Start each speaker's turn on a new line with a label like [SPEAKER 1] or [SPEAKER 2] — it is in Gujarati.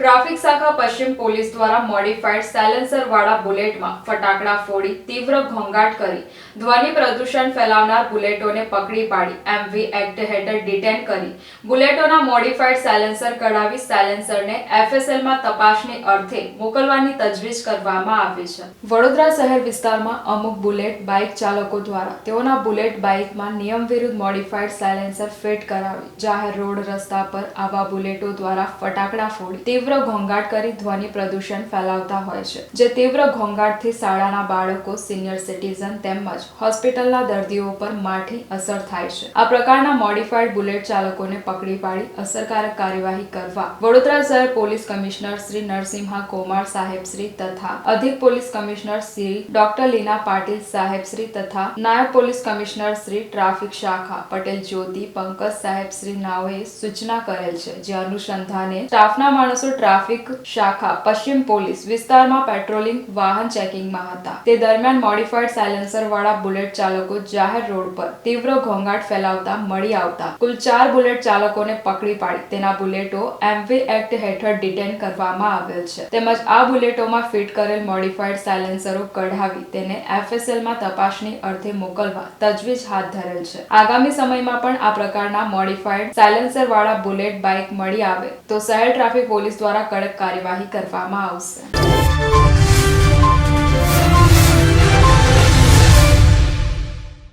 [SPEAKER 1] ટ્રાફિક શાખા પશ્ચિમ પોલીસ દ્વારા મોડિફાઈડ સાયલેન્સર વાળા બુલેટમાં ફટાકડા ફોડી તીવ્ર ઘોંઘાટ કરી. ધ્વનિ પ્રદૂષણ ફેલાવનાર બુલેટોને પકડી પાડી એમવી એક્ટ હેઠળ ડિટેન કરી. બુલેટોના મોડિફાઈડ સાયલેન્સર કઢાવી સાયલેન્સરને એફએસએલમાં તપાસની અર્થે મોકલવાની તજવીજ કરવામાં આવી છે. વડોદરા શહેર વિસ્તારમાં અમુક બુલેટ બાઇક ચાલકો દ્વારા તેઓના બુલેટ બાઇકમાં નિયમ વિરુદ્ધ મોડિફાઈડ સાયલેન્સર ફિટ કરાવી, જાહેર રોડ રસ્તા પર આવા બુલેટો દ્વારા ફટાકડા ફોડી તીવ્ર ઘોંઘાટ કરી ધ્વનિ પ્રદૂષણ ફેલાવતા હોય છે. જે તીવ્ર ઘોંઘાટથી શાળાના બાળકો, સિનિયર સિટીઝન તેમજ હોસ્પિટલના દર્દીઓ પર માઠી અસર થાય છે. આ પ્રકારના મોડિફાઈડ બુલેટ ચાલકોને પકડી પાડી અસરકારક કાર્યવાહી કરવા વડોદરા શહેર પોલીસ કમિશનર શ્રી નરસિંહા કોમાર સાહેબ શ્રી તથા અધિક police commissioner Shri doctor Leena Patil સાહેબ શ્રી તથા નાયબ પોલીસ કમિશનર શ્રી ટ્રાફિક શાખા પટેલ જ્યોતિ, પંકજ સાહેબ શ્રી નાઓએ સૂચના કરેલ છે. જે અનુસંધાને સ્ટાફના માણસો ટ્રાફિક શાખા પશ્ચિમ પોલીસ વિસ્તારમાં પેટ્રોલિંગ, વાહન ચેકિંગમાં હતા. તે દરમિયાન મોડિફાઈડ સાયલેન્સર વાળા બુલેટ ચાલકો જાહેર રોડ પર તીવ્ર ઘોંઘાટ ફેલાવતા મળી આવતા કુલ ચાર બુલેટ ચાલકોને પકડી પાડી. તેના બુલેટો એમવી એક્ટ હેઠળ ડિટેન કરવામાં આવેલ છે. તેમજ આ બુલેટોમાં ફિટ કરેલ મોડિફાઈડ સાયલેન્સરો કઢાવી તેને એફએસએલમાં માં તપાસણી અર્થે મોકલવા તજવીજ હાથ ધરેલ છે. આગામી સમયમાં પણ આ પ્રકારના મોડિફાઈડ સાયલેન્સર વાળા બુલેટ બાઇક મળી આવે તો શહેર ટ્રાફિક પોલીસ દ્વારા કડક કાર્યવાહી કરવામાં આવશે.